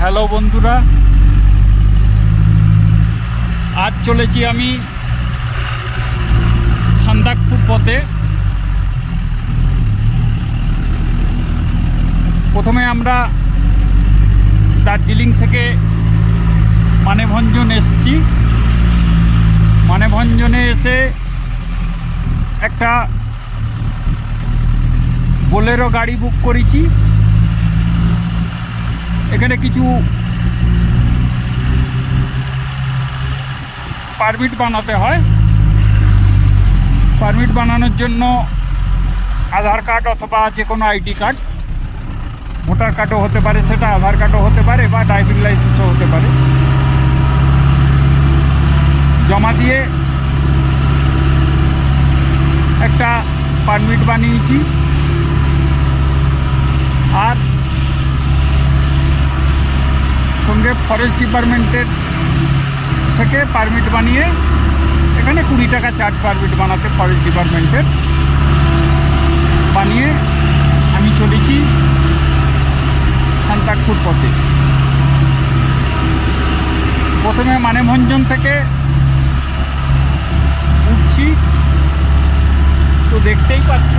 Hello বন্ধুরা। আজ চলেছি আমি সান্দাকপুর পথে। প্রথমে আমরা দার্জিলিং থেকে মানেভঞ্জন এসছি। মানেভঞ্জনে এসে একটা বোলেরো গাড়ি বুক করেছি। কিছু পারমিট বানাতে হয়। পারমিট বানানোর জন্য আধার কার্ড অথবা যে কোনো আইডি কার্ড, ভোটার কার্ডও হতে পারে, সেটা আধার কার্ডও হতে পারে বা ড্রাইভিং লাইসেন্সও হতে পারে। জমা দিয়ে একটা পারমিট বানিয়েছি। ফরেস্ট ডিপার্টমেন্টের থেকে পারমিট বানিয়ে এখানে কুড়ি টাকা চার্জ পারমিট বানাতে ফরেস্ট ডিপার্টমেন্টের বানিয়ে আমি চলেছি সান্তাকপুর পথে। প্রথমে মানেভঞ্জন থেকে উঠছি। তো দেখতেই পাচ্ছ